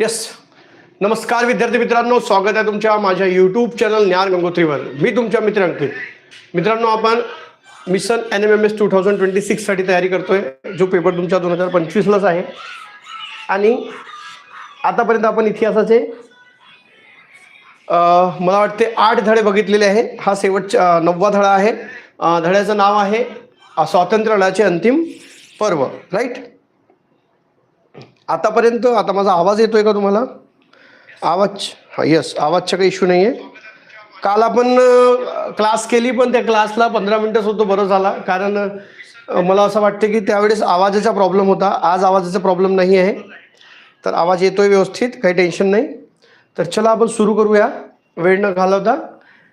Yes नमस्कार विद्यार्थी मित्रांनो स्वागत आहे तुमच्या माझ्या यूट्यूब चॅनल ज्ञान गंगोत्रीवर. मी तुमच्या मित्र अंकित. मित्रांनो आपण mission N M M S two thousand twenty सिक्ससाठी तयारी करतोय जो पेपर तुमच्या दोन हजार पंचवीसलाच आहे. आणि आतापर्यंत आपण इतिहासाचे मला वाटते आठ धडे बघितलेले आहे. हा शेवटचा नववा धडा आहे. धड्याचं नाव आहे स्वातंत्र्य लढ्याचे अंतिम पर्व राईट आतापर्यंत आता माझा आवाज येतोय का तुम्हाला? आवाज हा येस आवाजचा काही इश्यू नाही आहे काल आपण क्लास केली पण त्या क्लासला पंधरा मिनटंच होतो बरं झाला. कारण मला असं वाटतं की त्यावेळेस आवाजाचा प्रॉब्लेम होता. आज आवाजाचा प्रॉब्लेम नाही आहे. तर आवाज येतोय व्यवस्थित काही टेन्शन नाही. तर चला आपण सुरू करूया. वेळ न घालवता.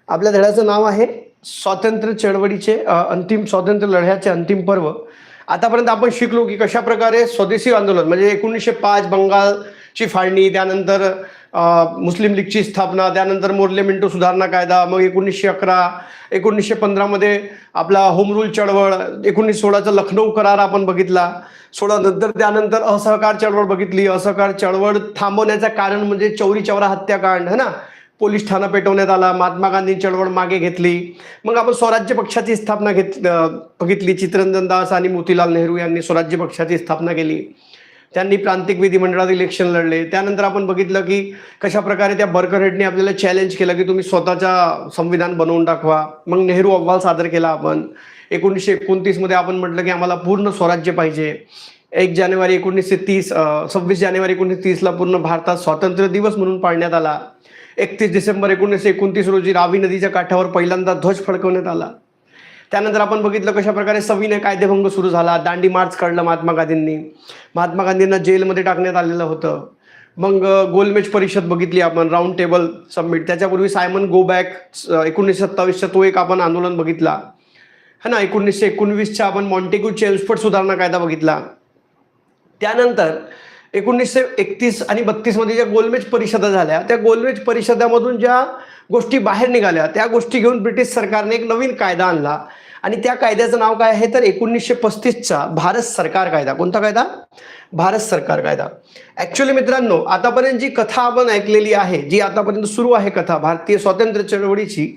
आपल्या धड्याचं नाव आहे स्वातंत्र्य चळवळीचे अंतिम स्वातंत्र्य लढ्याचे अंतिम पर्व. आतापर्यंत आपण शिकलो की कशा प्रकारे स्वदेशी आंदोलन म्हणजे एकोणीसशे पाच बंगालची फाळणी त्यानंतर मुस्लिम लीगची स्थापना त्यानंतर मोर्ले मिंटो सुधारणा कायदा मग एकोणीसशे अकरा एकोणीसशे पंधरामध्ये आपला होम रूल चळवळ एकोणीस सोळाचा लखनौ करार आपण बघितला. सोळा नंतर त्यानंतर असहकार चळवळ बघितली. असहकार चळवळ थांबवण्याचं कारण म्हणजे चौरी चौरा हत्याकांड है ना? पोलीस ठाणं पेटवण्यात आला महात्मा गांधी चळवळ मागे घेतली. मग आपण स्वराज्य पक्षाची स्थापना घेत बघितली. चित्रंजन दास आणि मोतीलाल नेहरू यांनी स्वराज्य पक्षाची स्थापना केली. त्यांनी प्रांतिक विधिमंडळात इलेक्शन लढले. त्यानंतर आपण बघितलं की कशा प्रकारे त्या बर्कर हेडने आपल्याला चॅलेंज केलं की तुम्ही स्वतःचा संविधान बनवून दाखवा. मग नेहरू अहवाल सादर केला आपण. एकोणीसशे एकोणतीसमध्ये आपण म्हटलं की आम्हाला पूर्ण स्वराज्य पाहिजे. एक जानेवारी एकोणीसशे तीस सव्वीस जानेवारी एकोणीसशे तीसला पूर्ण भारतात स्वातंत्र्य दिवस म्हणून पाळण्यात आला. एकतीस डिसेंबर एकोणीसशे एकोणतीस रोजी रावी नदीच्या काठावर पहिल्यांदा ध्वज फडकवण्यात आला. त्यानंतर आपण बघितलं कशा प्रकारे सविनय कायदेभंग सुरू झाला. दांडी मार्च काढलं महात्मा गांधींनी. महात्मा गांधींना जेलमध्ये टाकण्यात आलेलं होतं. मग गोलमेज परिषद बघितली आपण राऊंड टेबल सबमिट त्याच्यापूर्वी सायमन गो बॅक एकोणीसशे सत्तावीसचा तो एक आपण आंदोलन बघितला. है ना? एकोणीसशे एकोणवीसच्या आपण मॉन्टेग्यू चेल्सफर्ड सुधारणा कायदा बघितला. त्यानंतर एकोणीसशे एकतीस आणि बत्तीसमध्ये ज्या गोलमेज परिषदा झाल्या त्या गोलमेज परिषदामधून ज्या गोष्टी बाहेर निघाल्या त्या गोष्टी घेऊन ब्रिटिश सरकारने एक नवीन कायदा आणला. आणि त्या कायद्याचं नाव काय आहे तर एकोणीसशे पस्तीसचा भारत सरकार कायदा. कोणता कायदा? भारत सरकार कायदा. ॲक्च्युली मित्रांनो आतापर्यंत जी कथा आपण ऐकलेली आहे जी आतापर्यंत सुरू आहे कथा भारतीय स्वातंत्र्य चळवळीची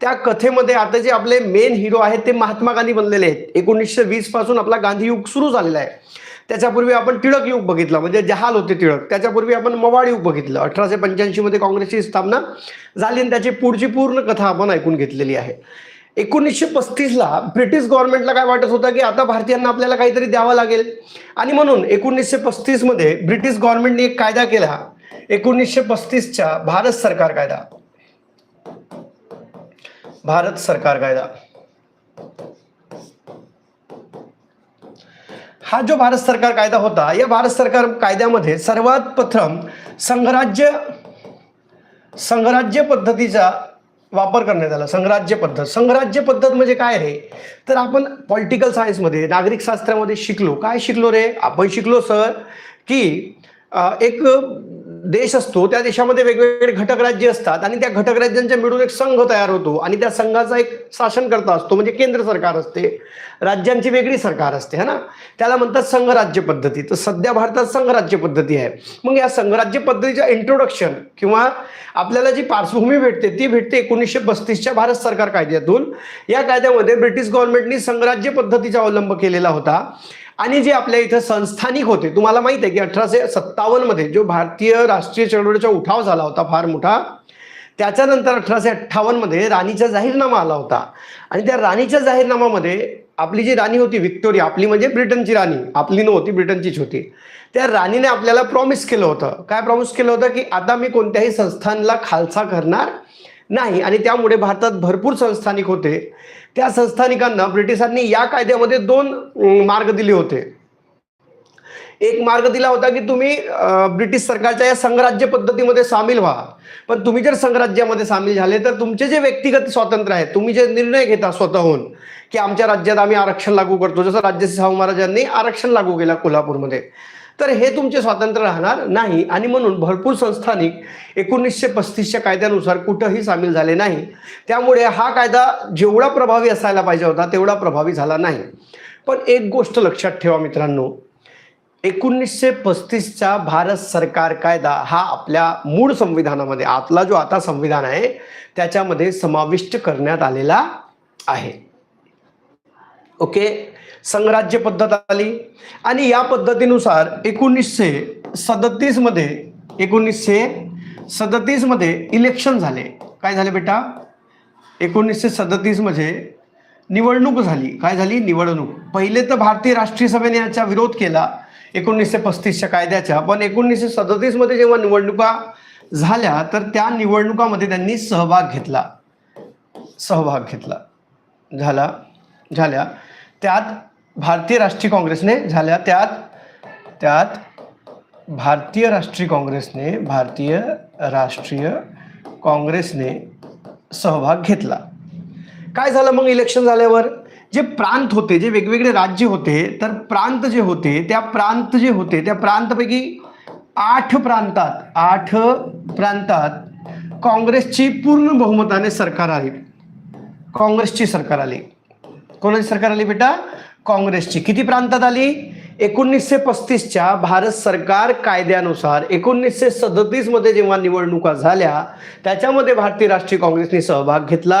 त्या कथेमध्ये आता जे आपले मेन हिरो आहेत ते महात्मा गांधी बनलेले आहेत. एकोणीसशे वीसपासून आपला गांधी युग सुरू झालेला आहे. त्याच्यापूर्वी आपण टिळक युग बघितलं म्हणजे जहाल होते टिळक. त्याच्यापूर्वी आपण मवाळ युग बघितलं. अठराशे पंच्याऐंशी मध्ये काँग्रेसची स्थापना झाली आणि त्याची पुढची पूर्ण कथा आपण ऐकून घेतलेली आहे. एकोणीसशे पस्तीसला ब्रिटिश गव्हर्नमेंटला काय वाटत होतं की आता भारतीयांना आपल्याला काहीतरी द्यावं लागेल? आणि म्हणून एकोणीसशे पस्तीसमध्ये ब्रिटिश गव्हर्नमेंटने एक कायदा केला. एकोणीसशे पस्तीसच्या भारत सरकार कायदा. भारत सरकार कायदा. हा जो भारत सरकार कायदा होता या भारत सरकार कायद्यामध्ये सर्वात प्रथम संघराज्य संघराज्य पद्धतीचा वापर करण्यात आला. संघराज्य पद्धत. संघराज्य पद्धत म्हणजे काय रे? तर आपण पॉलिटिकल सायन्समध्ये नागरिक शास्त्रामध्ये शिकलो. काय शिकलो रे? आपण शिकलो सर की एक देश असतो त्या देशामध्ये वेगवेगळे घटक राज्य असतात आणि त्या घटक राज्यांच्या मिळून एक संघ तयार होतो आणि त्या संघाचा एक शासनकर्ता असतो म्हणजे केंद्र सरकार असते. राज्यांची वेगळी सरकार असते है ना? त्याला म्हणतात संघराज्य पद्धती. तर सध्या भारतात संघराज्य पद्धती आहे. मग या संघराज्य पद्धतीच्या इंट्रोडक्शन किंवा आपल्याला जी पार्श्वभूमी भेटते ती भेटते एकोणीसशे पस्तीसच्या भारत सरकार कायद्यातून. या कायद्यामध्ये ब्रिटिश गव्हर्नमेंटनी संघराज्य पद्धतीचा अवलंब केलेला होता. आणि जे आपल्या इथं संस्थानिक होते तुम्हाला माहीत आहे की अठराशे सत्तावन्नमध्ये जो भारतीय राष्ट्रीय चळवळीचा उठाव झाला होता फार मोठा त्याच्यानंतर अठराशे अठ्ठावन्नमध्ये राणीचा जाहीरनामा आला होता. आणि त्या राणीच्या जाहीरनामामध्ये आपली जी राणी होती व्हिक्टोरिया आपली म्हणजे ब्रिटनची राणी आपली नव्हती ब्रिटनचीच होती. त्या राणीने आपल्याला प्रॉमिस केलं होतं. काय प्रॉमिस केलं होतं की आता मी कोणत्याही संस्थानला खालसा करणार नाही. आणि त्यामुळे भारतात भरपूर संस्थानिक होते. त्या संस्थानिकांना ब्रिटिशांनी या कायद्यामध्ये दोन मार्ग दिले होते. एक मार्ग दिला होता की तुम्ही ब्रिटिश सरकारच्या या संघराज्य पद्धतीमध्ये सामील व्हा. पण तुम्ही जर संघराज्यामध्ये सामील झाले तर तुमचे जे व्यक्तिगत स्वातंत्र्य आहे तुम्ही जे निर्णय घेता स्वतःहून की आमच्या राज्यात आम्ही आरक्षण लागू करतो. जसं राज्यश्री शाहू महाराजांनी आरक्षण लागू केला कोल्हापूरमध्ये. तर हे तुमचे स्वातंत्र्य राहणार नाही. आणि म्हणून भरपूर संस्थानिक एकोणीसशे पस्तीसच्या कायद्यानुसार कुठंही सामील झाले नाही. त्यामुळे हा कायदा जेवढा प्रभावी असायला पाहिजे होता तेवढा प्रभावी झाला नाही. पण एक गोष्ट लक्षात ठेवा मित्रांनो. एकोणीसशे पस्तीसचा भारत सरकार कायदा हा आपल्या मूळ संविधानामध्ये आतला जो आता संविधान आहे त्याच्यामध्ये समाविष्ट करण्यात आलेला आहे. ओके? संघराज्य पद्धत आली. आणि या पद्धतीनुसार एकोणीसशे सदतीसमध्ये एकोणीसशे सदतीसमध्ये इलेक्शन झाले. काय झाले बेटा? एकोणीसशे सदतीसमध्ये निवडणूक झाली. काय झाली? निवडणूक. पहिले तर भारतीय राष्ट्रीय सभेने याचा विरोध केला एकोणीसशे पस्तीसच्या कायद्याच्या पण एकोणीसशे सदतीसमध्ये जेव्हा निवडणुका झाल्या तर त्या निवडणुकामध्ये त्यांनी सहभाग घेतला. सहभाग घेतला. झाला. झाल्या. त्यात भारतीय राष्ट्रीय काँग्रेसने झाल्या त्यात त्यात भारतीय राष्ट्रीय काँग्रेसने भारतीय राष्ट्रीय काँग्रेसने सहभाग घेतला. काय झालं मग इलेक्शन झाल्यावर? जे प्रांत होते जे वेगवेगळे राज्य होते तर प्रांत जे होते त्या प्रांत जे होते त्या प्रांतपैकी आठ प्रांतात आठ प्रांतात काँग्रेसची पूर्ण बहुमताने सरकार आली. काँग्रेसची सरकार आली. कोणाची सरकार आली बेटा? काँग्रेसची. किती प्रांतात आली? एकोणीसशे पस्तीसच्या भारत सरकार कायद्यानुसार एकोणीसशे सदतीसमध्ये जेव्हा निवडणुका झाल्या त्याच्यामध्ये भारतीय राष्ट्रीय काँग्रेसने सहभाग घेतला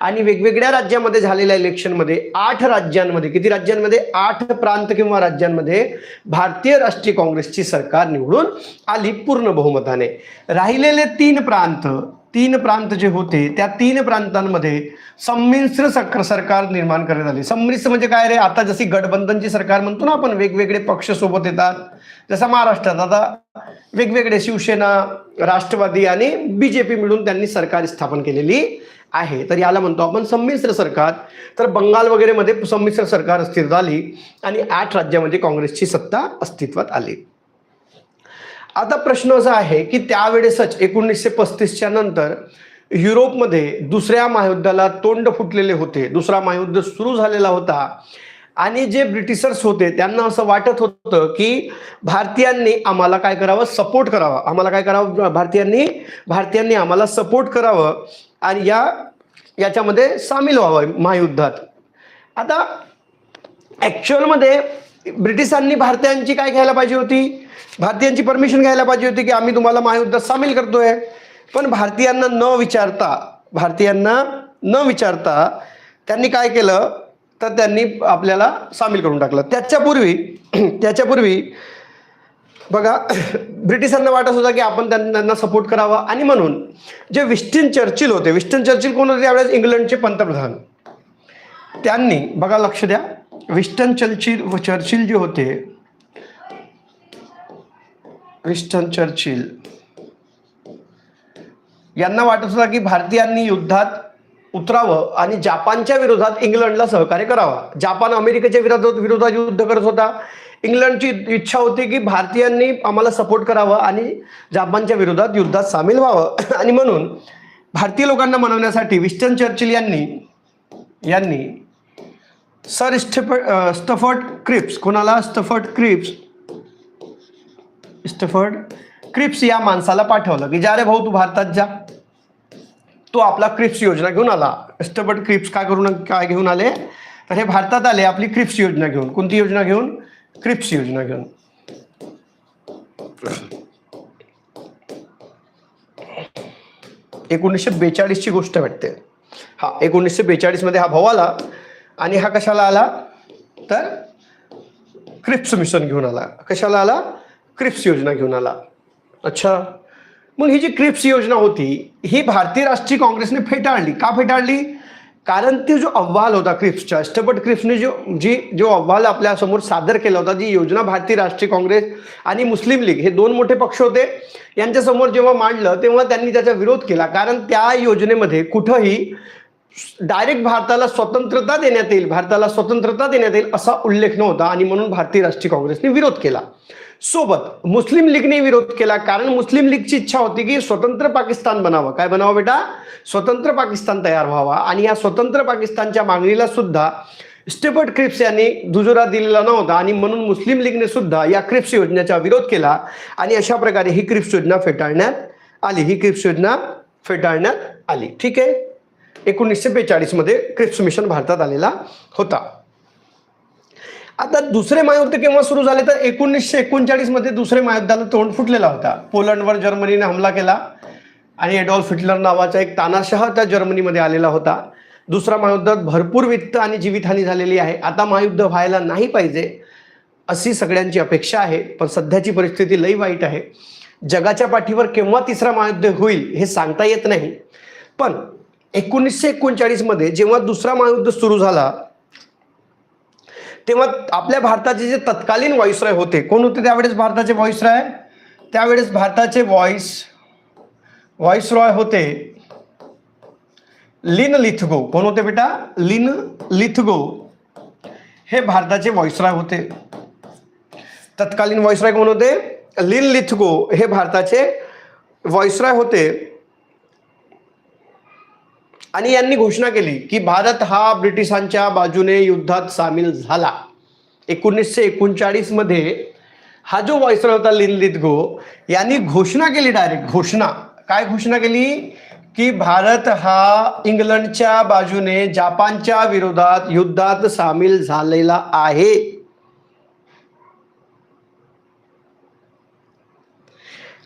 आणि वेगवेगळ्या राज्यामध्ये झालेल्या इलेक्शनमध्ये आठ राज्यांमध्ये किती राज्यांमध्ये? आठ प्रांत किंवा राज्यांमध्ये भारतीय राष्ट्रीय काँग्रेसची सरकार निवडून आली पूर्ण बहुमताने. राहिलेले तीन प्रांत तीन प्रांत जे होते त्या तीन प्रांतांमध्ये संमिश्र सरकार सरकार निर्माण करण्यात आले. संमिश्र म्हणजे काय रे? आता जशी गठबंधनची सरकार म्हणतो ना आपण वेगवेगळे पक्ष सोबत येतात. जसं महाराष्ट्रात आता वेगवेगळे शिवसेना राष्ट्रवादी आणि बीजेपी मिळून त्यांनी सरकार स्थापन केलेली आहे. तर याला म्हणतो आपण संमिश्र सरकार. तर बंगाल वगैरे मध्ये संमिश्र सरकार अस्तित्वात आली आणि आठ राज्यामध्ये काँग्रेसची सत्ता अस्तित्वात आली. आता प्रश्न असा आहे की त्यावेळेसच एकोणीसशे पस्तीसच्या नंतर युरोपमध्ये दुसऱ्या महायुद्धाला तोंड फुटलेले होते. दुसरा महायुद्ध सुरू झालेला होता. आणि जे ब्रिटिशर्स होते त्यांना असं वाटत होतं की भारतीयांनी आम्हाला काय करावं? सपोर्ट करावा. आम्हाला काय करावं? भारतीयांनी भारतीयांनी आम्हाला सपोर्ट करावं आणि या याच्यामध्ये सामील व्हावं महायुद्धात. आता ॲक्च्युअलमध्ये ब्रिटिशांनी भारतीयांची काय घ्यायला पाहिजे होती? भारतीयांची परमिशन घ्यायला पाहिजे होती की आम्ही तुम्हाला महायुद्धात सामील करतोय. पण भारतीयांना न विचारता भारतीयांना न विचारता त्यांनी काय केलं? तर त्यांनी आपल्याला सामील करून टाकलं. त्याच्यापूर्वी त्याच्यापूर्वी बघा ब्रिटिशांना वाटत होता की आपण त्यांना त्यांना सपोर्ट करावा. आणि म्हणून जे विस्टन चर्चिल होते विस्टन चर्चिल कोण होते? त्यावेळेस इंग्लंडचे पंतप्रधान. त्यांनी बघा लक्ष द्या विस्टन चर्चिल व चर्चिल जे होते विस्टन चर्चिल यांना वाटत होता की भारतीयांनी युद्धात उतरावं आणि जापानच्या विरोधात इंग्लंडला सहकार्य करावा. जापान अमेरिकेच्या विरोधात विरोधात युद्ध करत होता. इंग्लंडची इच्छा होती की भारतीयांनी आम्हाला सपोर्ट करावं आणि जपानच्या विरोधात युद्धात सामील व्हावं. आणि म्हणून भारतीय लोकांना मनवण्यासाठी विस्टन चर्चिल यांनी यांनी सर स्टेफर्ड स्टफर्ड क्रिप्स कोणाला स्टफर्ड क्रिप्स स्टफर्ड क्रिप्स या माणसाला पाठवलं की जा रे भाऊ तू भारतात जा. तो आपला क्रिप्स योजना घेऊन आला. स्टफर्ड क्रिप्स काय करून काय घेऊन आले? तर हे भारतात आले आपली क्रिप्स योजना घेऊन. कोणती योजना घेऊन? क्रिप्स योजना घेऊन. एकोणीसशे बेचाळीसची गोष्ट वाटते. हा एकोणीसशे बेचाळीसमध्ये हा भाऊ आला. आणि हा कशाला आला? तर क्रिप्स मिशन घेऊन आला. कशाला आला? क्रिप्स योजना घेऊन आला. अच्छा. मग ही जी क्रिप्स योजना होती ही भारतीय राष्ट्रीय काँग्रेसने फेटाळली. का फेटाळली? कारण ते जो अहवाल होता क्रिप्सचा अष्टपट क्रिप्सने जो जी जो अहवाल आपल्यासमोर सादर केला होता जी योजना भारतीय राष्ट्रीय काँग्रेस आणि मुस्लिम लीग हे दोन मोठे पक्ष होते. यांच्यासमोर जेव्हा मांडलं तेव्हा त्यांनी त्याचा विरोध केला. कारण त्या योजनेमध्ये कुठंही डायरेक्ट भारताला स्वतंत्रता देण्यात येईल भारताला स्वतंत्रता देण्यात येईल असा उल्लेख नव्हता आणि म्हणून भारतीय राष्ट्रीय काँग्रेसने विरोध केला. सोबत मुस्लिम लीगने विरोध केला कारण मुस्लिम लीगची इच्छा होती की स्वतंत्र पाकिस्तान बनावं. काय बनावं बेटा? स्वतंत्र पाकिस्तान तयार व्हावा. आणि या स्वतंत्र पाकिस्तानच्या मागणीला सुद्धा स्टेफर्ड क्रिप्स यांनी दुजोरा दिलेला नव्हता आणि म्हणून मुस्लिम लीगने सुद्धा या क्रिप्स योजनेचा विरोध केला आणि अशा प्रकारे ही क्रिप्स योजना फेटाळण्यात आली. ही क्रिप्स योजना फेटाळण्यात आली. ठीक आहे? एकोणीसशे बेचाळीसमध्ये क्रिप्स मिशन भारतात आलेला होता. आता दुसरे महायुद्ध केव्हा सुरू झाले तर एकोणीसशे एकोणचाळीसमध्ये दुसरे महायुद्धाला तोंड फुटलेला होता. पोलंडवर जर्मनीने हमला केला आणि एडॉल्फ हिटलर नावाचा एक तानाशाह त्या जर्मनीमध्ये आलेला होता. दुसरा महायुद्धात भरपूर वित्त आणि जीवितहानी झालेली आहे. आता महायुद्ध व्हायला नाही पाहिजे अशी सगळ्यांची अपेक्षा आहे पण सध्याची परिस्थिती लई वाईट आहे. जगाच्या पाठीवर केव्हा तिसरा महायुद्ध होईल हे सांगता येत नाही. पण एकोणीसशे एकोणचाळीसमध्ये जेव्हा दुसरा महायुद्ध सुरू झाला तेव्हा आपल्या भारताचे जे तत्कालीन व्हॉइसरॉय होते कोण होते त्यावेळेस भारताचे व्हॉइसरॉय? त्यावेळेस भारताचे व्हॉइस व्हॉइसरॉय होते लिन लिथगो. कोण होते बेटा? Linlithgow. हे भारताचे व्हॉइसरॉय होते. तत्कालीन व्हॉइसरॉय कोण होते? लिन लिथगो हे भारताचे व्हॉइसरॉय होते. आणि यांनी घोषणा केली की भारत हा ब्रिटिशांच्या बाजूने युद्धात सामील झाला. एकोणीसशे एकोणचाळीसमध्ये हा जो व्हॉइसरॉय होता लिन गो यांनी घोषणा केली डायरेक्ट घोषणा. काय घोषणा केली? की भारत हा इंग्लंडच्या बाजूने जपानच्या विरोधात युद्धात सामील झालेला आहे.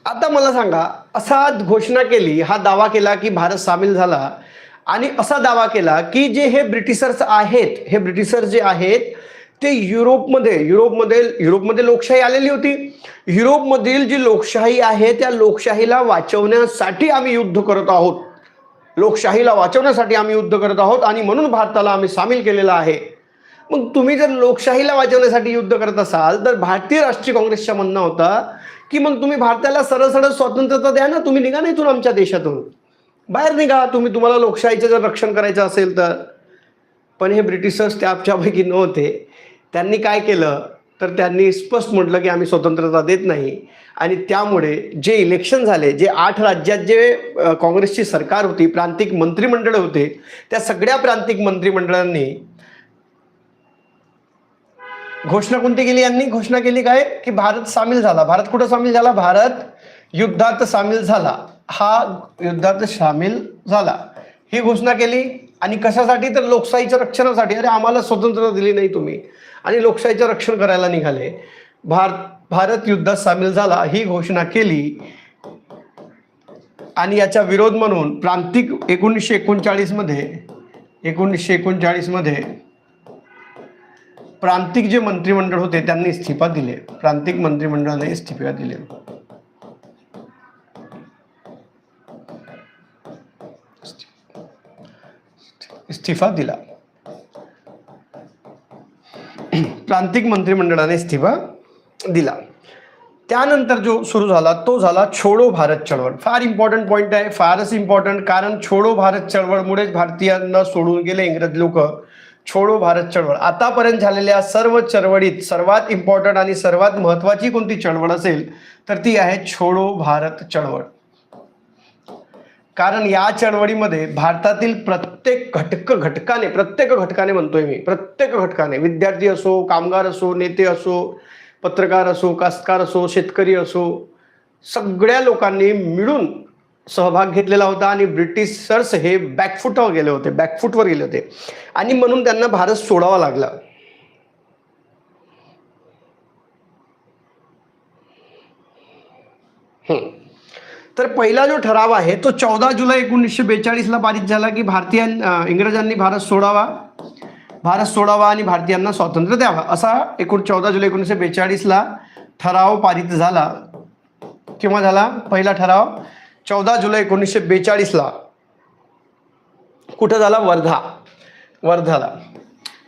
आता मला सांगा असा घोषणा केली हा दावा केला की भारत सामील झाला आणि असा दावा केला की जे हे ब्रिटिशर्स आहेत हे ब्रिटिशर्स जे आहेत ते युरोपमध्ये युरोपमध्ये युरोपमध्ये लोकशाही आलेली होती. युरोपमधील जी लोकशाही आहे त्या लोकशाहीला वाचवण्यासाठी आम्ही युद्ध करत आहोत. लोकशाहीला वाचवण्यासाठी आम्ही युद्ध करत आहोत आणि म्हणून भारताला आम्ही सामील केलेलं आहे. मग तुम्ही जर लोकशाहीला वाचवण्यासाठी युद्ध करत असाल तर भारतीय राष्ट्रीय काँग्रेसच्या म्हणणं होतं की मग तुम्ही भारताला सरळ सरळ स्वातंत्र्यता द्या ना तुम्ही निघा ना इथून आमच्या देशातून. बाहेर निघा तुम्ही तुम्हाला लोकशाहीचं जर रक्षण करायचं असेल तर. पण हे ब्रिटिशर्स त्याच्यापैकी नव्हते. त्यांनी काय केलं? तर त्यांनी स्पष्ट म्हटलं की आम्ही स्वतंत्रता देत नाही. आणि त्यामुळे जे इलेक्शन झाले जे आठ राज्यात जे काँग्रेसची सरकार होती प्रांतिक मंत्रिमंडळ होते त्या सगळ्या प्रांतिक मंत्रिमंडळांनी घोषणा कोणती केली यांनी? घोषणा केली काय? की भारत सामील झाला. भारत कुठं सामील झाला? भारत युद्धात सामील झाला. हा युद्धात सामील झाला. ही घोषणा केली आणि कशासाठी? तर लोकशाहीच्या रक्षणासाठी. अरे आम्हाला स्वतंत्रता दिली नाही तुम्ही. आणि लोकशाहीचं रक्षण करायला निघाले. भारत भारत युद्धात सामील झाला. ही घोषणा केली. आणि याचा विरोध म्हणून प्रांतिक एकोणीसशे एकोणचाळीसमध्ये एकोणीसशे एकोणचाळीसमध्ये प्रांतिक जे मंत्रिमंडळ होते त्यांनी इस्तिफा दिले. प्रांतिक मंत्रिमंडळाने इस्तिफा दिले. इस्तिफा दिला. प्रांतिक मंत्रिमंडळाने इस्तिफा दिला. त्यानंतर जो सुरू झाला तो झाला छोडो भारत चळवळ. फार इम्पॉर्टंट पॉईंट आहे फारच इम्पॉर्टंट कारण छोडो भारत चळवळमुळेच भारतीयांना सोडून गेले इंग्रज लोक. छोडो भारत चळवळ. आतापर्यंत झालेल्या सर्व चळवळीत सर्वात इम्पॉर्टंट आणि सर्वात महत्वाची कोणती चळवळ असेल तर ती आहे छोडो भारत चळवळ. कारण या चळवळीमध्ये भारतातील प्रत्येक घटक घटकाने प्रत्येक घटकाने म्हणतोय मी प्रत्येक घटकाने विद्यार्थी असो कामगार असो नेते असो पत्रकार असो कास्तकार असो शेतकरी असो सगळ्या लोकांनी मिळून सहभाग घेतलेला होता आणि ब्रिटिशर्स हे बॅकफुटवर गेले होते बॅकफुटवर गेले होते आणि म्हणून त्यांना भारत सोडावा लागला हम्म. तर पहिला जो ठराव आहे तो चौदा जुलै एकोणीसशे बेचाळीसला पारित झाला की भारतीय इंग्रजांनी भारत सोडावा. भारत सोडावा आणि भारतीयांना स्वातंत्र्य द्यावा. असा एकूण चौदा जुलै एकोणीसशे बेचाळीसला ठराव पारित झाला. किंवा झाला? पहिला ठराव चौदा जुलै एकोणीसशे बेचाळीसला कुठं झाला? वर्धा. वर्धाला.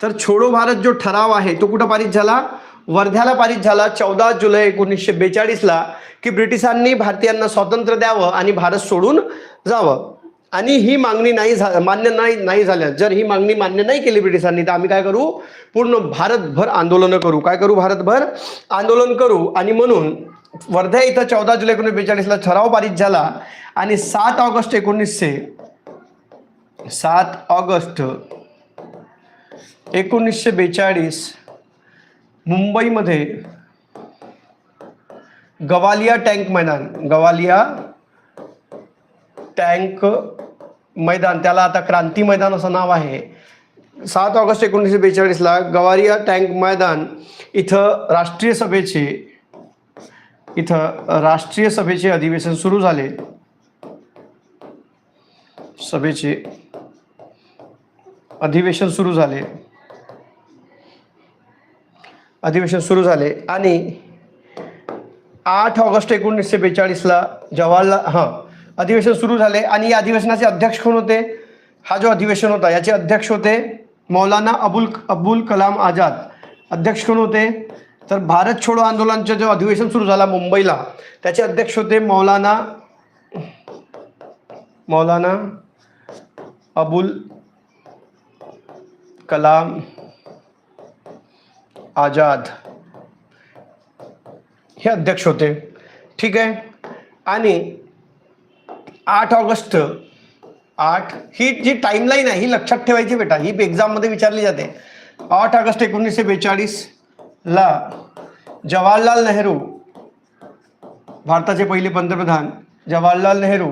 तर छोडो भारत जो ठराव आहे तो कुठं पारित झाला? वर्ध्याला पारित झाला चौदा जुलै एकोणीसशे बेचाळीसला की ब्रिटिशांनी भारतीयांना स्वातंत्र्य द्यावं आणि भारत सोडून जावं. आणि ही मागणी नाही झा मान्य नाही नाही झाल्या. जर ही मागणी मान्य नाही केली ब्रिटिशांनी तर आम्ही काय करू? पूर्ण भारतभर आंदोलनं करू. काय करू भारतभर? आंदोलन करू. आणि म्हणून वर्धा इथं चौदा जुलै एकोणीसशे बेचाळीसला ठराव पारित झाला. आणि सात ऑगस्ट एकोणीसशे सात ऑगस्ट एकोणीसशे बेचाळीस मुंबईमध्ये गवालिया टँक मैदान गवालिया टँक मैदान त्याला आता क्रांती मैदान असं नाव आहे. सात ऑगस्ट एकोणीसशे बेचाळीसला गवारिया टँक मैदान इथं राष्ट्रीय सभेचे इथं राष्ट्रीय सभेचे अधिवेशन सुरू झाले. सभेचे अधिवेशन सुरू झाले. अधिवेशन सुरू झाले आणि आठ ऑगस्ट एकोणीसशे बेचाळीसला जवाहरलाल हां अधिवेशन सुरू झाले आणि या अधिवेशनाचे अध्यक्ष कोण होते? हा जो अधिवेशन होता याचे अध्यक्ष होते मौलाना अबुल अब्बुल कलाम आझाद. अध्यक्ष कोण होते? तर भारत छोडो आंदोलनचं जो अधिवेशन सुरू झाला मुंबईला त्याचे अध्यक्ष होते मौलाना मौलाना अबुल कलाम आझाद हे अध्यक्ष होते. ठीक आहे? आणि आठ ऑगस्ट आठ ही जी टाईमलाईन आहे ही लक्षात ठेवायची बेटा. ही एक्झाममध्ये विचारली जाते. आठ ऑगस्ट एकोणीसशे बेचाळीसला जवाहरलाल नेहरू भारताचे पहिले पंतप्रधान जवाहरलाल नेहरू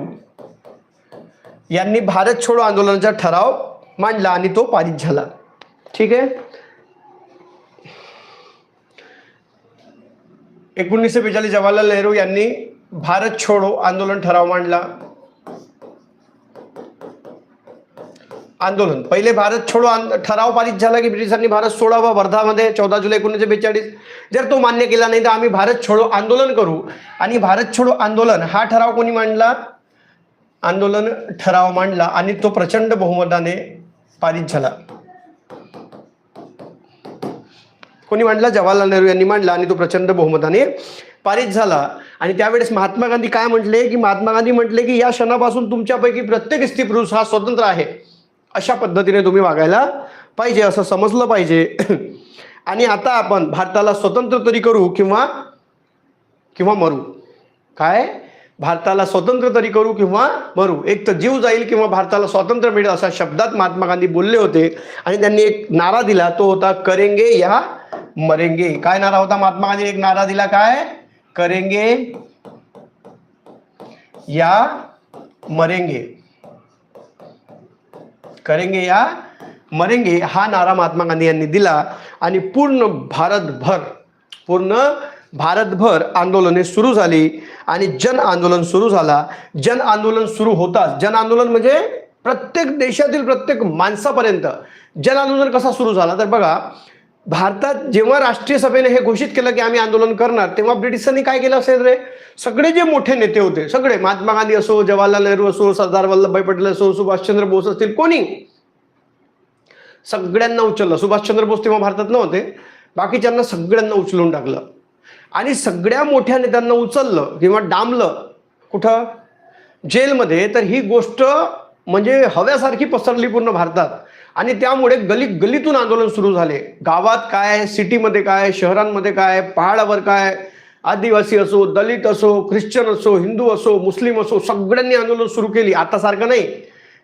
यांनी भारत छोडो आंदोलनाचा ठराव मांडला आणि तो पारित झाला. ठीक आहे? एकोणीसशे बेचाळीस जवाहरलाल नेहरू यांनी भारत छोडो आंदोलन ठराव मांडला. आंदोलन. पहिले भारत छोडो ठराव पारित झाला की ब्रिटिशांनी भारत सोडावा. वर्धामध्ये चौदा जुलै एकोणीसशे बेचाळीस. जर तो मान्य केला नाही तर आम्ही भारत छोडो आंदोलन करू. आणि भारत छोडो आंदोलन हा ठराव कोणी मांडला? आंदोलन ठराव मांडला. आणि तो प्रचंड बहुमताने पारित झाला. कोणी मांडला? जवाहरलाल नेहरू यांनी मांडला आणि तो प्रचंड बहुमताने पारित झाला. आणि त्यावेळेस महात्मा गांधी काय म्हटले? की महात्मा गांधी म्हटले की या क्षणापासून तुमच्यापैकी प्रत्येक स्त्री पुरुष हा स्वतंत्र आहे. अशा पद्धतीने तुम्ही वागायला पाहिजे असं समजलं पाहिजे. आणि आता आपण भारताला स्वतंत्र तरी करू किंवा किंवा मरू. काय? भारताला स्वतंत्र तरी करू किंवा मरू. एक तर जीव जाईल किंवा भारताला स्वातंत्र्य मिळेल अशा शब्दात महात्मा गांधी बोलले होते. आणि त्यांनी एक नारा दिला तो होता करेंगे या मरेंगे. काय नारा होता महात्मा गांधी? एक नारा दिला काय? करेंगे या मरेंगे. करेंगे या मरेंगे हा नारा महात्मा गांधी यांनी दिला आणि पूर्ण भारतभर पूर्ण भारतभर आंदोलने सुरू झाली आणि जन आंदोलन सुरू झाला. जन आंदोलन सुरू होताच. जन आंदोलन म्हणजे प्रत्येक देशातील प्रत्येक माणसापर्यंत. जन आंदोलन कसा सुरू झाला? तर बघा भारतात जेव्हा राष्ट्रीय सभेने हे घोषित केलं की आम्ही आंदोलन करणार तेव्हा ब्रिटिशांनी काय केलं असेल रे? सगळे जे मोठे नेते होते सगळे महात्मा गांधी असो जवाहरलाल नेहरू असो सरदार वल्लभभाई पटेल असो सुभाषचंद्र बोस असतील कोणी? सगळ्यांना उचललं. सुभाषचंद्र बोस तेव्हा भारतात नव्हते. बाकीच्यांना सगळ्यांना उचलून टाकलं. आणि सगळ्या मोठ्या नेत्यांना उचललं किंवा डांबलं. कुठं? जेलमध्ये. तर ही गोष्ट म्हणजे हव्यासारखी पसरली पूर्ण भारतात. आणि त्यामुळे गली गलीतून आंदोलन सुरू झाले. गावात काय सिटीमध्ये काय शहरांमध्ये काय पहाडावर काय आदिवासी असो दलित असो ख्रिश्चन असो हिंदू असो मुस्लिम असो सगळ्यांनी आंदोलन सुरू केली. आता सारखं नाही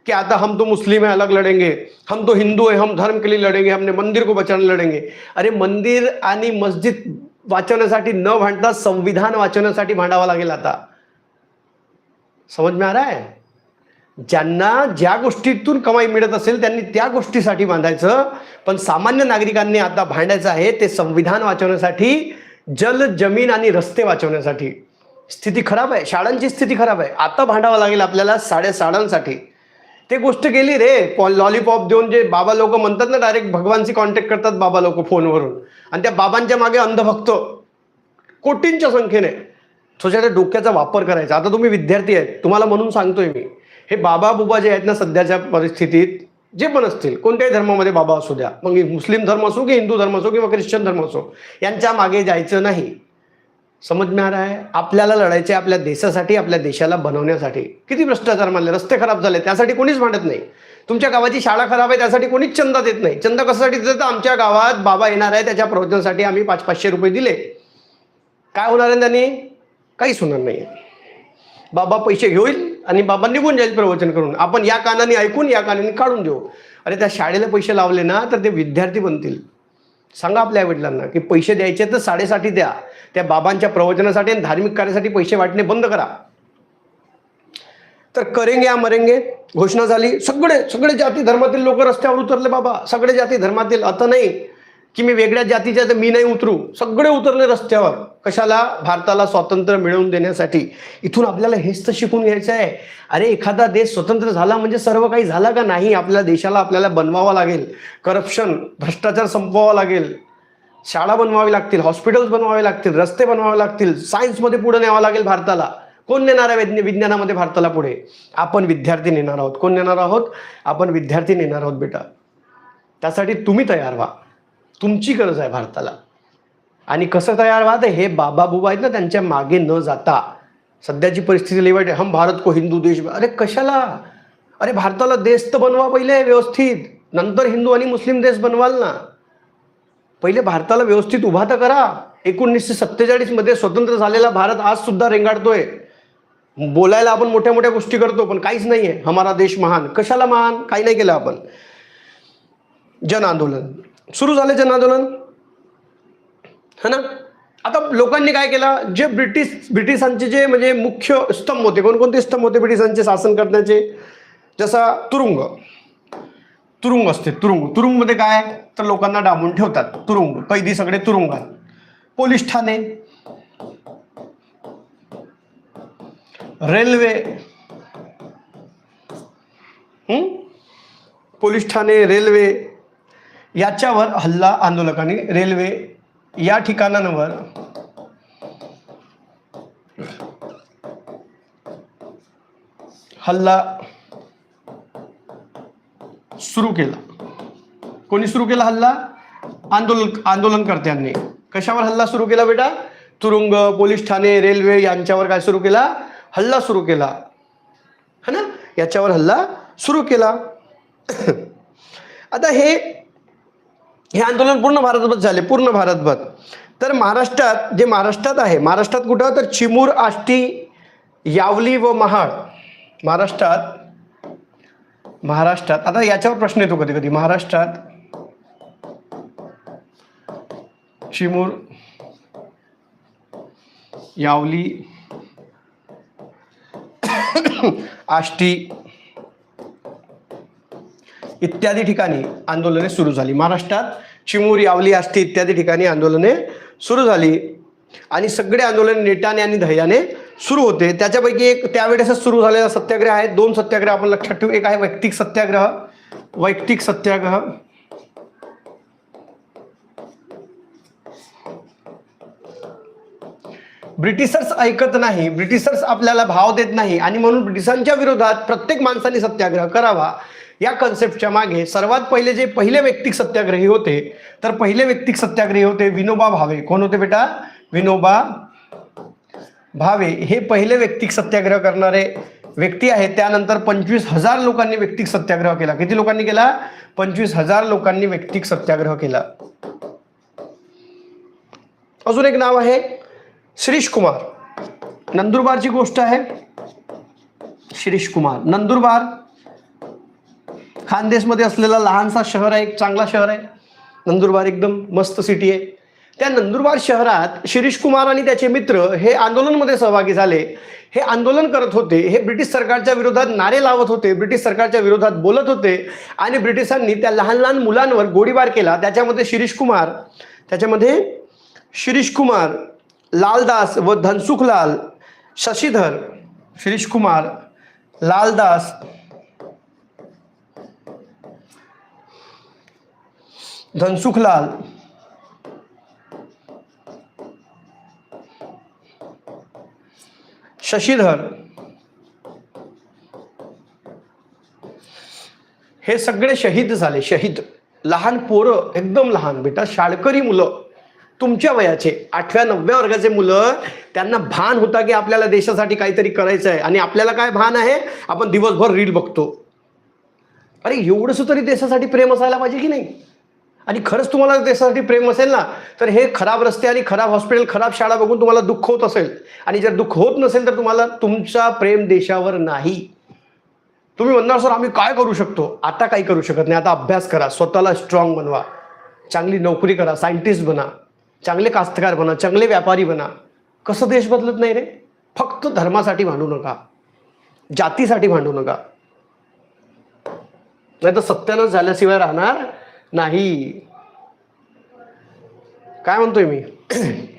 कि आता हम तो मुस्लिम है अलग लड़ेंगे. हम तो हिंदू है हम धर्म के लिए लड़ेंगे हमने मंदिर को बचाने लढेंगे अरे मंदिर आणि मस्जिद वाचवण्यासाठी न भांडता संविधान वाचवण्यासाठी भांडावा लागेल आता. समज में आ रहा है? ज्यांना ज्या गोष्टीतून कमाई मिळत असेल त्यांनी त्या गोष्टीसाठी बांधायचं. पण सामान्य नागरिकांनी आता भांडायचं आहे ते संविधान वाचवण्यासाठी जल जमीन आणि रस्ते वाचवण्यासाठी. स्थिती खराब आहे शाळांची स्थिती खराब आहे. आता भांडावं लागेल आपल्याला साडेसाडांसाठी ते गोष्ट गेली रे लॉलीपॉप देऊन जे बाबा लोक म्हणतात ना डायरेक्ट भगवानशी कॉन्टॅक्ट करतात बाबा लोक फोनवरून. आणि त्या बाबांच्या मागे अंधभक्त. कोटींच्या संख्येने. तुझ्या डोक्याचा वापर करायचा. आता तुम्ही विद्यार्थी आहेत तुम्हाला म्हणून सांगतोय मी. हे बाबा बुबा जे आहेत ना सध्याच्या परिस्थितीत जे पण असतील कोणत्याही धर्मामध्ये बाबा असू द्या मग मुस्लिम धर्म असो की हिंदू धर्म असो किंवा ख्रिश्चन धर्म असो यांच्या मागे जायचं नाही. समजणार आहे? आपल्याला लढायचे आपल्या देशासाठी आपल्या देशाला बनवण्यासाठी. किती भ्रष्टाचार मानले? रस्ते खराब झाले त्यासाठी कोणीच मांडत नाही. तुमच्या गावाची शाळा खराब आहे त्यासाठी कोणीच चंदा देत नाही. चंदा कशासाठी देत? तर आमच्या गावात बाबा येणार आहे त्याच्या प्रवचनासाठी आम्ही पाच पाचशे रुपये दिले. काय होणार आहे त्यांनी? काहीच होणार नाही बाबा पैसे घेईल आणि बाबा निघून जाईल प्रवचन करून. आपण या कानाने ऐकून या कानाने काढून देऊ. अरे त्या शाळेला पैसे लावले ना तर ते विद्यार्थी बनतील. सांगा आपल्या वडिलांना की पैसे द्यायचे तर साडेसाठी द्या. त्या बाबांच्या प्रवचनासाठी आणि धार्मिक कार्यासाठी पैसे वाटणे बंद करा. तर करेंगे या मरेंगे घोषणा झाली. सगळे सगळे जाती धर्मातील लोक रस्त्यावर उतरले बाबा. सगळे जाती धर्मातील आता नाही की मी वेगळ्या जातीच्या तर मी नाही उतरू. सगळे उतरले रस्त्यावर. कशाला? भारताला स्वातंत्र्य मिळवून देण्यासाठी. इथून आपल्याला हेच तर शिकून घ्यायचं आहे. अरे एखादा देश स्वतंत्र झाला म्हणजे सर्व काही झाला का नाही? आपल्या देशाला आपल्याला बनवावा लागेल. करप्शन भ्रष्टाचार संपवावा लागेल. शाळा बनवावी लागतील हॉस्पिटल्स बनवावे लागतील रस्ते बनवावे लागतील सायन्समध्ये पुढे न्यावं लागेल भारताला. कोण नेणार आहे वैज्ञ- विज्ञानामध्ये भारताला पुढे? आपण विद्यार्थी नेणार आहोत. कोण नेणार आहोत? आपण विद्यार्थी नेणार आहोत बेटा. त्यासाठी तुम्ही तयार व्हा. तुमची गरज आहे भारताला. आणि कसं तयार व्हा तर हे बाबा बुबा आहेत ना त्यांच्या मागे न जाता. सध्याची परिस्थिती लई वाईट आहे. हम भारत को हिंदू देश अरे कशाला? अरे भारताला देश तर बनवा पहिले व्यवस्थित. नंतर हिंदू आणि मुस्लिम देश बनवाल ना. पहिले भारताला व्यवस्थित उभा तर करा. एकोणीसशे सत्तेचाळीसमध्ये स्वतंत्र झालेला भारत आज सुद्धा रेंगाळतोय बोलायला आपण मोठ्या मोठ्या गोष्टी करतो पण काहीच नाहीये. हमारा देश महान. कशाला महान? काही नाही केलं आपण. जन आंदोलन. सुरू झाले जन आंदोलन है ना? आता लोकांनी काय केलं? जे ब्रिटिश ब्रिटिशांचे जे म्हणजे मुख्य स्तंभ होते कोणकोणते स्तंभ होते ब्रिटिशांचे शासन करण्याचे? जसा तुरुंग. तुरुंग असते तुरुंग. तुरुंगमध्ये काय? तर लोकांना डांबून ठेवतात. तुरुंग. कैदी सगळे तुरुंगात पोलीस ठाणे. रेल्वे. पोलीस ठाणे रेल्वे. याच्यावर हल्ला आंदोलकांनी रेल्वे या ठिकाणांवर हल्ला सुरू केला. कोणी सुरू केला हल्ला? आंदोलन आंदोलनकर्त्यांनी. कशावर हल्ला सुरू केला बेटा? तुरुंग पोलीस ठाणे रेल्वे यांच्यावर काय सुरू केला? हल्ला सुरू केला. है ना? याच्यावर हल्ला सुरू केला. आता हे हे आंदोलन पूर्ण भारतभर झाले पूर्ण भारतभर. तर महाराष्ट्रात जे महाराष्ट्रात आहे महाराष्ट्रात कुठं? तर चिमूर आष्टी यावली व महाड. महाराष्ट्रात महाराष्ट्रात आता याच्यावर प्रश्न येतो कधी कधी महाराष्ट्रात चिमूर यावली आष्टी इत्यादी ठिकाणी आंदोलने सुरू झाली. महाराष्ट्रात चिमूर यावली आष्टी इत्यादी ठिकाणी आंदोलने सुरू झाली. आणि सगळे आंदोलन नेटाने आणि धैर्याने सुरू होते. त्याच्यापैकी एक त्यावेळेसच सुरू झालेला सत्याग्रह आहे. दोन सत्याग्रह आपण लक्षात ठेवू. एक आहे वैयक्तिक सत्याग्रह. वैयक्तिक सत्याग्रह. ब्रिटिशर्स ऐकत नाही. ब्रिटिशर्स आपल्याला भाव देत नाही. आणि म्हणून ब्रिटिशांच्या विरोधात प्रत्येक माणसाने सत्याग्रह करावा. या कन्सेप्टच्या मागे सर्वात पहिले जे पहिले वैयक्तिक सत्याग्रही होते तर पहिले व्यक्तिक सत्याग्रही होते विनोबा भावे. कोण होते बेटा? विनोबा भावे. हे पहिले व्यक्तिक सत्याग्रह करणारे व्यक्ती आहेत. त्यानंतर पंचवीस हजार लोकांनी व्यक्तिक सत्याग्रह केला. किती लोकांनी केला? पंचवीस हजार लोकांनी वैयक्तिक सत्याग्रह केला. अजून एक नाव आहे शिरीष कुमार. नंदुरबारची गोष्ट आहे. शिरीष कुमार. नंदुरबार खानदेशमध्ये असलेला लहानसा शहर आहे एक चांगला शहर आहे. नंदुरबार एकदम मस्त सिटी आहे. त्या नंदुरबार शहरात शिरीष कुमार आणि त्याचे मित्र हे आंदोलनमध्ये सहभागी झाले. हे आंदोलन करत होते. हे ब्रिटिश सरकारच्या विरोधात नारे लावत होते. ब्रिटिश सरकारच्या विरोधात बोलत होते. आणि ब्रिटिशांनी त्या लहान लहान मुलांवर गोळीबार केला. त्याच्यामध्ये शिरीष कुमार त्याच्यामध्ये शिरीष कुमार लालदास व धनसुखलाल शशीधर शिरीष कुमार लालदास धनसुखलाल. शशीधर. हे सगळे शहीद झाले शहीद. लहान पोरं एकदम लहान बेटा शाळकरी मुलं. तुमच्या वयाचे आठव्या नवव्या वर्गाचे मुलं त्यांना भान होता की आपल्याला देशासाठी काहीतरी करायचं आहे आणि आपल्याला काय भान आहे? आपण दिवसभर रील बघतो. अरे एवढंसं तरी देशासाठी प्रेम असायला पाहिजे की नाही? आणि खरंच तुम्हाला देशासाठी प्रेम असेल ना तर हे खराब रस्ते आणि खराब हॉस्पिटल खराब शाळा बघून तुम्हाला दुःख होत असेल. आणि जर दुःख होत नसेल तर तुम्हाला तुमचा प्रेम देशावर नाही. तुम्ही म्हणणार सर आम्ही काय करू शकतो? आता काही करू शकत नाही. आता अभ्यास करा स्वतःला स्ट्रॉंग बनवा. चांगली नोकरी करा सायंटिस्ट बना. चांगले कास्तकार बना चांगले व्यापारी बना. कसं देश बदलत नाही रे? फक्त धर्मासाठी भांडू नका. जातीसाठी भांडू नका. नाही तर सत्यानाश झाल्याशिवाय राहणार नाही. काय म्हणतोय मी?